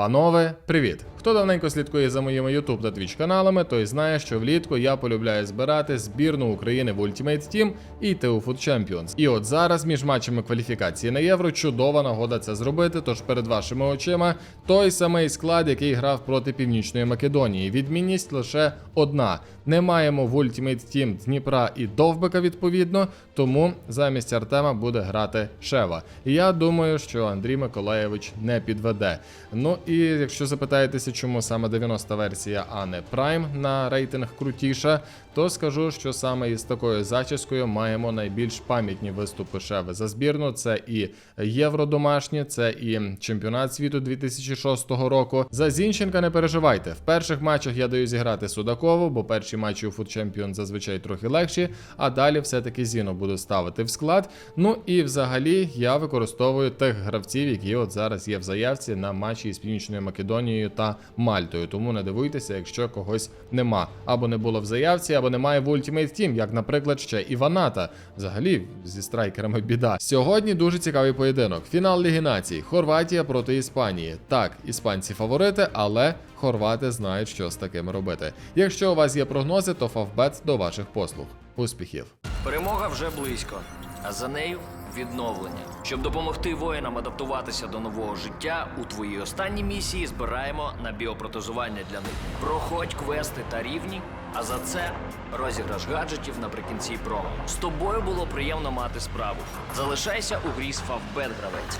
Панове, привіт! Хто давненько слідкує за моїми YouTube та Twitch каналами, той знає, що влітку я полюбляю збирати збірну України в Ultimate Team і TU Food Champions. І от зараз між матчами кваліфікації на євро чудова нагода це зробити. Тож перед вашими очима той самий склад, який грав проти Північної Македонії. Відмінність лише одна: не маємо в Ultimate Team Дніпра і Довбика відповідно, тому замість Артема буде грати Шева. І я думаю, що Андрій Миколаєвич не підведе. Ну і якщо запитаєтеся, чому саме 90 версія, а не Prime на рейтинг крутіша, то скажу, що саме із такою зачіскою маємо найбільш пам'ятні виступи Шеви за збірну. Це і Євро домашнє, це і чемпіонат світу 2006 року. За Зінченка не переживайте. В перших матчах я даю зіграти Судакову, бо перші матчі у Food Champion зазвичай трохи легші, а далі все-таки Зіно буду ставити в склад. Ну і взагалі я використовую тих гравців, які от зараз є в заявці на матчі із Північною Македонією та Мальтою. Тому не дивуйтеся, якщо когось нема. Або не було в заявці, або немає в Ultimate Team, як, наприклад, ще Іваната. Взагалі зі страйкерами біда. Сьогодні дуже цікавий поєдинок. Фінал Ліги Націй. Хорватія проти Іспанії. Так, іспанці фаворити, але хорвати знають, що з таким робити. Якщо у вас є прогнози, то Фавбет до ваших послуг. Успіхів! Перемога вже близько, а за нею відновлення. Щоб допомогти воїнам адаптуватися до нового життя, у твоїй останній місії збираємо на біопротезування для них. Проходь квести та рівні, а за це розіграш гаджетів наприкінці промо. З тобою було приємно мати справу. Залишайся у грі з Фавбет гравець.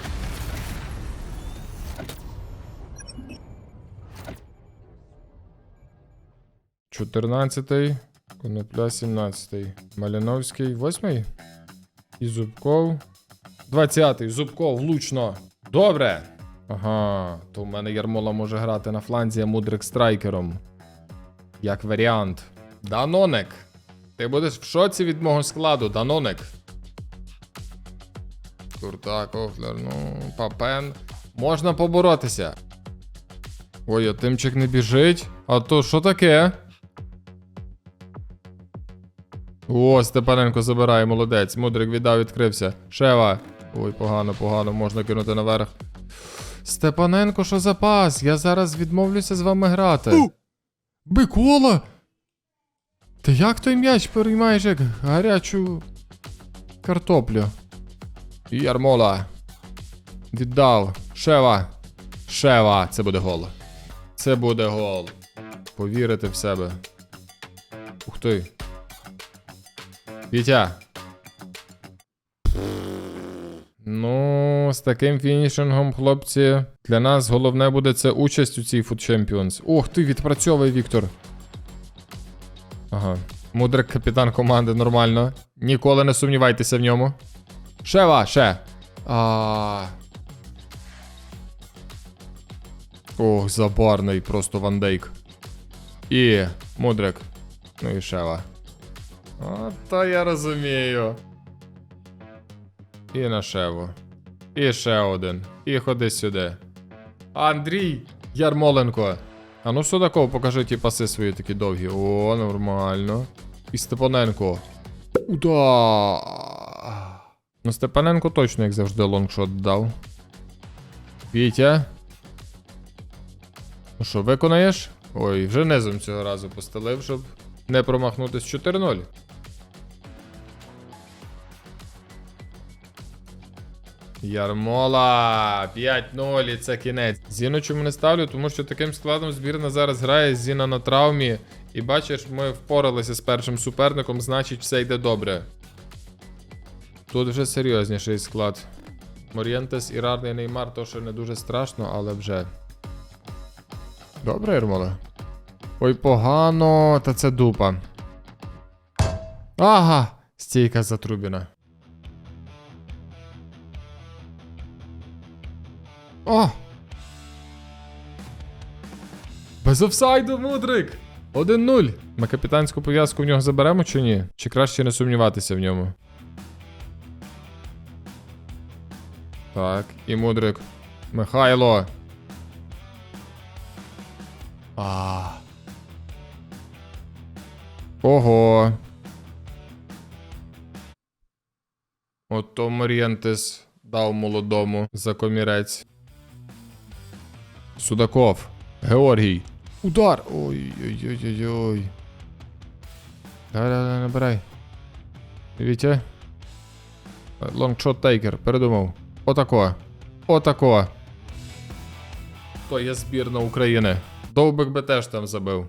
Чотирнадцятий, Конопля 17, Маліновський, 8. І Зубков. 20-й, Зубков, влучно. Добре. Ага, то в мене Ярмола може грати на фланзі, а Мудрик страйкером. Як варіант. Данонек. Ти будеш в шоці від мого складу, Данонек. Курта, Кофлер, ну, Папен. Можна поборотися. Ой, а тимчик не біжить. А то що таке? О, Степаненко забирає, молодець. Мудрик віддав, відкрився. Шева. Ой, погано, погано, можна кинути наверх. Степаненко, що за пас? Я зараз відмовлюся з вами грати. Бикола! Ти як той м'яч переймаєш як гарячу картоплю? Ярмола. Віддав. Шева. Шева. Це буде гол. Це буде гол. Повірити в себе. Ух ти. Вітя. Ну, з таким фінішингом, хлопці, для нас головне буде це участь у цій Food Champions. Ох ти, відпрацьовує Віктор. Ага. Мудрик капітан команди, нормально. Ніколи не сумнівайтеся в ньому. Шева, ще. А. Ох, забарний, просто вандейк. І Мудрик. Ну і Шева. От то я розумію. І на Шеву. І ще один. І ходи сюди. Андрій Ярмоленко. А ну Судаков, покажи ті паси свої такі довгі. О, нормально. І Степаненко. Уда. Ну, Степаненко точно, як завжди, лонгшот дав. Вітя. Ну що, виконаєш? Ой, вже низом цього разу постелив, щоб не промахнутись 4-0. Ярмола 5-0 і це кінець. Зіну чому не ставлю, тому що таким складом збірна зараз грає Зіна на травмі. І бачиш, ми впоралися з першим суперником, значить все йде добре. Тут вже серйозніший склад. Морєнтес, Ірарний Неймар, то ще не дуже страшно, але вже. Добре, Ярмола. Ой, погано, та це дупа. Ага, стійка затрубіна. О! Без офсайду, мудрик! 1-0. Ми капітанську пов'язку в нього заберемо чи ні? Чи краще не сумніватися в ньому? Так, і мудрик. Михайло. А. Ого. Ото Морєнтес дав молодому за комірець. Судаков. Георгій. Удар. Ой-ой-ой-ой-ой. Давай, давай, давай, набирай. Вітя. Лонгшот тейкер, передумав. Отако. Отако. То є збірна України. Довбик би теж там забив.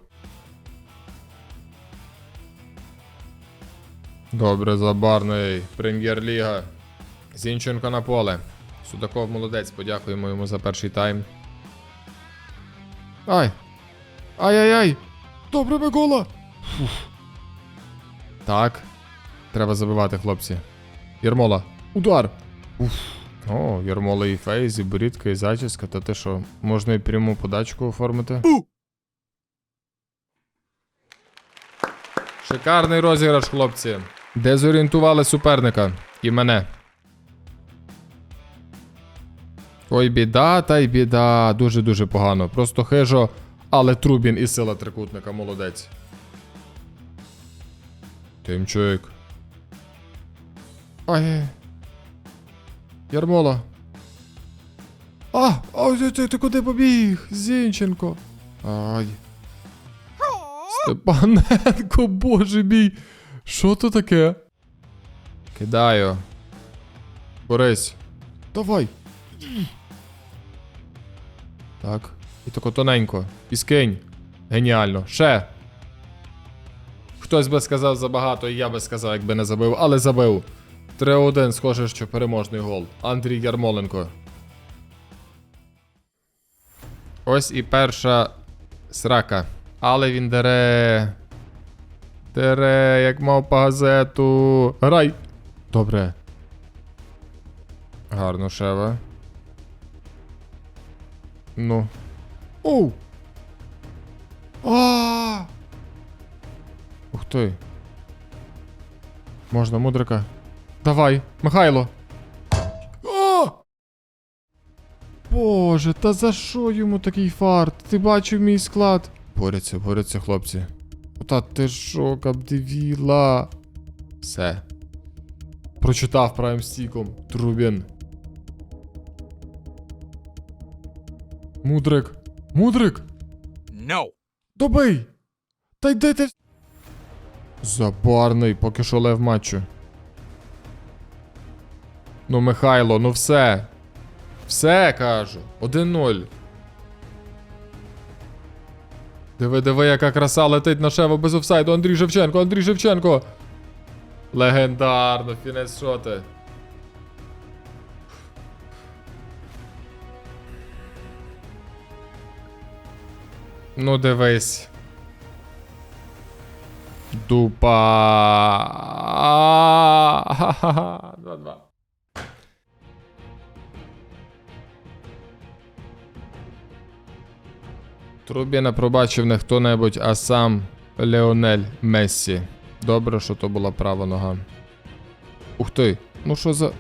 Добре, забарний. Прем'єр-ліга. Зінченко на поле. Судаков молодець, подякуємо йому за перший тайм. Ай! Ай-яй-яй! Добре, Микола! Фух. Так. Треба забивати, хлопці. Єрмола. Удар! Уф. О, Єрмола і фейз, і борідка, і зачіска. Та ти що, можна і пряму подачку оформити? Шикарний розіграш, хлопці. Дезорієнтували суперника. І мене. Ой, біда, та й біда. Дуже-дуже погано. Просто хижо, але Трубін і сила трикутника, молодець. Тимчик. Ай. Ярмола. А! А ти, ти куди побіг? Зінченко. Ай. Степаненко, боже мій. Що то таке? Кидаю. Борись. Давай. Так. І тако тоненько. І скинь. Геніально. Ще. Хтось би сказав забагато, і я би сказав, якби не забив, але забив. 3-1, схоже, що переможний гол. Андрій Ярмоленко. Ось і перша срака. Але він дере. Дере, як мав по газету. Грай! Добре. Гарно, Шева. Ну. Оу! А! Ух ти. Можна, мудрика. Давай, Михайло. А! Боже, та за що йому такий фарт? Ти бачив мій склад? Борються, борються, хлопці. Та ти що, кабдивіла? Все. Прочитав правим стіком. Трубін. Мудрик. Мудрик! No. Добий! Та йди ти. Забарний, поки що лев матчу. Ну, Михайло, ну все. Все кажу. 1-0. Диви, диви, яка краса летить на шево без офсайду. Андрій Шевченко, Андрій Шевченко. Легендарно, фінес шоти. Ну, дивись. Дупа. Ха-ха-ха. 2-2. Трубіна пробачив не хто-небудь, а сам Леонель Мессі. Добре, що то була права нога. Ух ти, ну що за.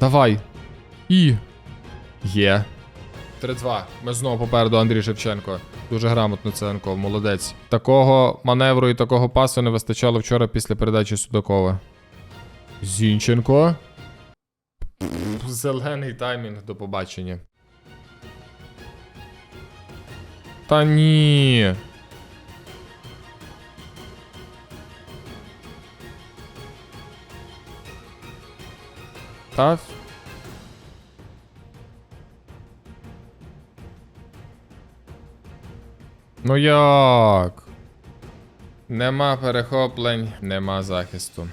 Давай. І. Є. 3-2. Ми знову попереду Андрій Шевченко. Дуже грамотно Ценко, молодець. Такого маневру і такого пасу не вистачало вчора після передачі Судакова. Зінченко. Зелений таймінг до побачення. Та ні. Та. Ну як? Нема перехоплень, нема захисту.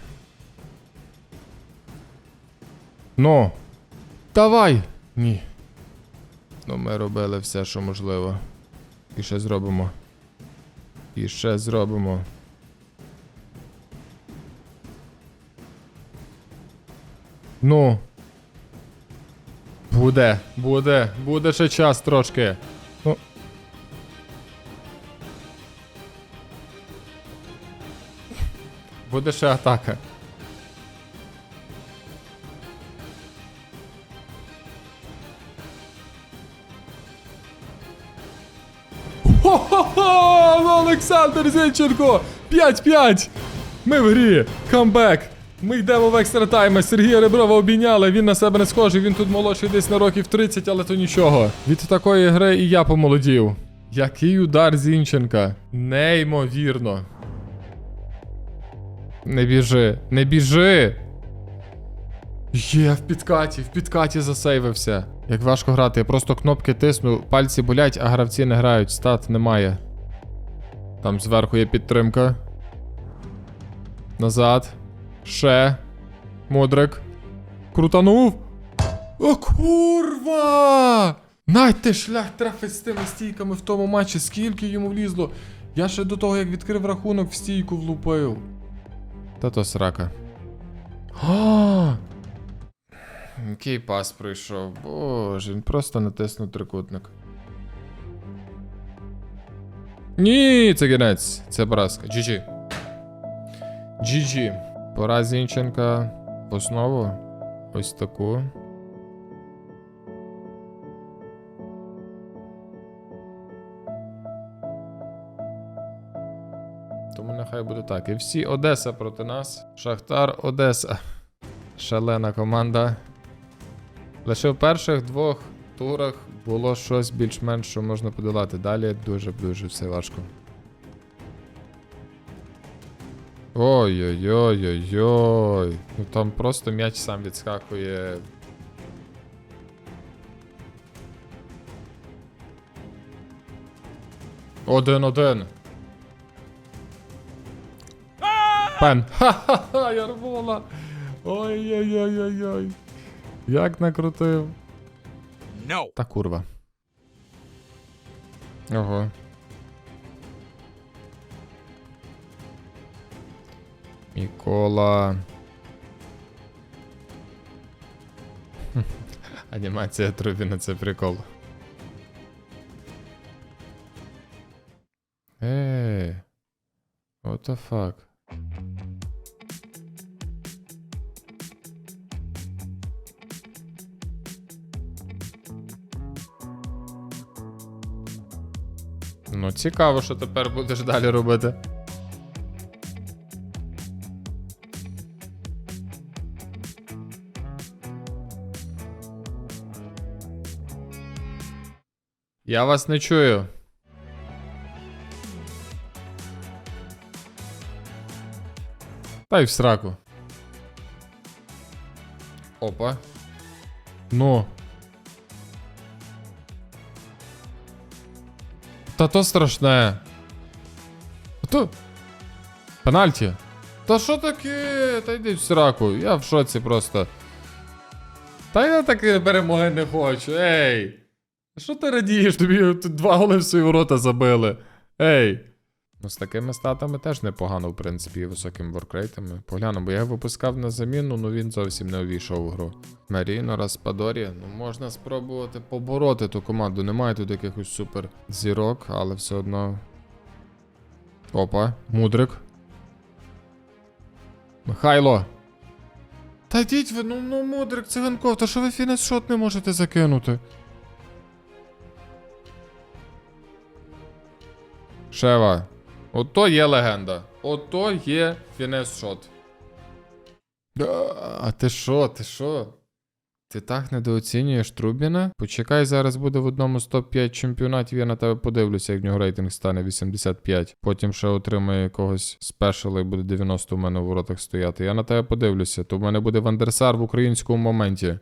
Ну. Давай! Ні. Ну, ми робили все, що можливо. І ще зробимо. І ще зробимо. Ну. Буде, буде, буде ще час трошки. Ну. Буде ще атака. Хо-хо-хо! Олександр Зінченко! 5-5! Ми в грі! Камбек! Ми йдемо в екстра тайм. Сергія Реброва обійняли. Він на себе не схожий. Він тут молодший десь на років 30, але то нічого. Від такої гри і я помолодів. Який удар Зінченка. Неймовірно. Не біжи, не біжи. Є, в підкаті, в підкаті засейвився. Як важко грати, я просто кнопки тисну, пальці болять, а гравці не грають, стат немає. Там зверху є підтримка. Назад. Ще. Мудрик. Крутанув. О, курва! Ти шлях трафить з тими стійками в тому матчі, скільки йому влізло. Я ще до того, як відкрив рахунок, в стійку влупив. Та то срака. Який пас пройшов? Боже, він просто натиснув трикутник. Ні, це кінець. Це поразка. GG. GG. Пора Зінченка в основу. Ось таку. Тому нехай буде так. І всі Одеса проти нас. Шахтар Одеса. Шалена команда. Лише в перших двох турах було щось більш-менш, що можна подолати. Далі дуже-дуже все важко. Ой-ой-ой-ой-ой. Ну там просто м'яч сам відскакує. Один-один. Пен. Ха-ха-ха, Ярмола. Ой-ой-ой-ой-ой. Як накрутив. No. Та курва. Ого. Мікола. Анімація Трубіна це прикол. Ей. What the fuck? Ну, цікаво, що тепер будеш далі робити. Я вас не чую. Та й в сраку. Опа. Ну. Та то страшне. То. Пенальті. Та що таке? Та йди в сраку. Я в шоці просто. Та я таки перемоги не хочу. Ей. Що ти радієш? Тобі тут два голи в свої ворота забили. Ей. Ну, з такими статами теж непогано, в принципі, високими воркрейтами. Погляну, бо я його випускав на заміну, ну він зовсім не увійшов у гру. Маріно, Распадорі, ну можна спробувати побороти ту команду. Немає тут якихось супер зірок, але все одно. Опа, мудрик. Михайло. Та йдіть ви, ну, ну мудрик, циганков, та що ви фінес шот не можете закинути? Шева. Ото є легенда. Ото є фінес шот. А ти що, ти що? Ти так недооцінюєш Трубіна? Почекай, зараз буде в одному з топ-5 чемпіонатів, я на тебе подивлюся, як в нього рейтинг стане 85. Потім ще отримає якогось спешала і буде 90 у мене в воротах стояти. Я на тебе подивлюся, то в мене буде Вандерсар в українському моменті.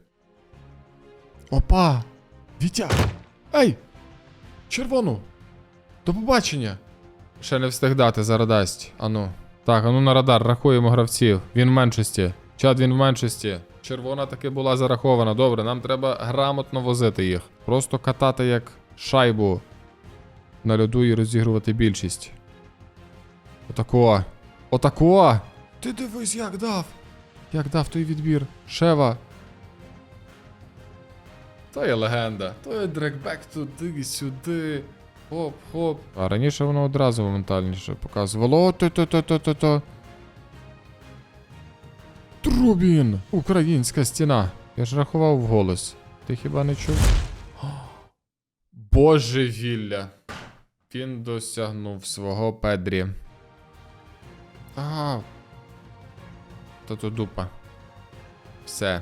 Опа! Вітя! Ей! Червону! До побачення! Ще не встиг дати, зараз дасть. Ану. Так, ану на радар, рахуємо гравців. Він в меншості. Чат він в меншості. Червона таки була зарахована. Добре, нам треба грамотно возити їх. Просто катати як шайбу на льоду і розігрувати більшість. Отако. Отако! Ти дивись, як дав! Як дав той відбір. Шева. То є легенда. То є дрекбек туди сюди. Хоп, хоп. А раніше воно одразу моментальніше показувало. О, то-то-то-то-то. Трубін! Українська стіна. Я ж рахував вголос. Ти хіба не чув? Божевілля. Він досягнув свого Педрі. А. Та то дупа. Все.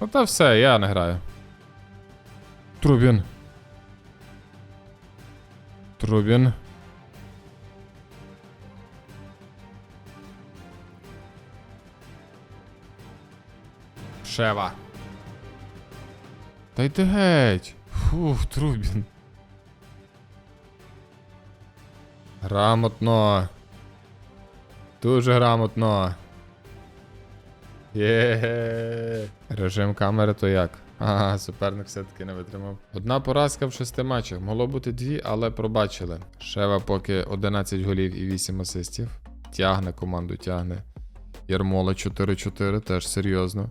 Ну та все, я не граю. Трубін. Трубін. Шева. Та йди геть. Фух, Трубін. Грамотно. Дуже грамотно. Є. Режим камери то як? Ага, суперник все-таки не витримав. Одна поразка в шести матчах. Могло бути дві, але пробачили. Шева поки 11 голів і 8 асистів. Тягне команду, тягне. Ярмола 4-4, теж серйозно.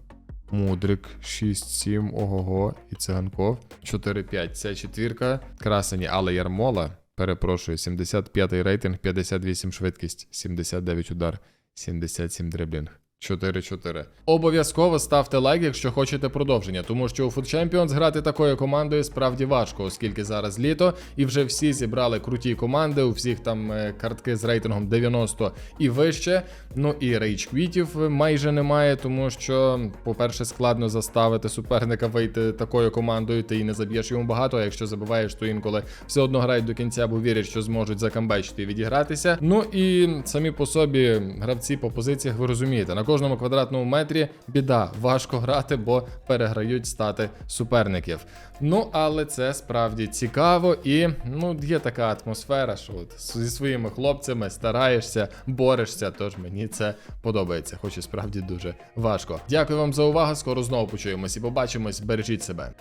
Мудрик 6-7, ого-го, і циганков 4-5. Це четвірка. Красені, але Ярмола, перепрошую, 75 рейтинг, 58 швидкість, 79 удар, 77 дриблінг. 4-4. Обов'язково ставте лайк, якщо хочете продовження, тому що у Food Champions грати такою командою справді важко, оскільки зараз літо, і вже всі зібрали круті команди, у всіх там е, картки з рейтингом 90 і вище. Ну і рейдж квітів майже немає, тому що, по-перше, складно заставити суперника вийти такою командою, ти і не заб'єш йому багато, а якщо забиваєш, то інколи все одно грають до кінця, бо вірять, що зможуть закамбечити і відігратися. Ну і самі по собі гравці по позиціях ви розумієте, на кожному квадратному метрі біда, важко грати, бо переграють стати суперників. Ну але це справді цікаво і ну є така атмосфера, що от зі своїми хлопцями стараєшся, борешся. Тож мені це подобається, хоч і справді дуже важко. Дякую вам за увагу. Скоро знову почуємось і побачимось. Бережіть себе.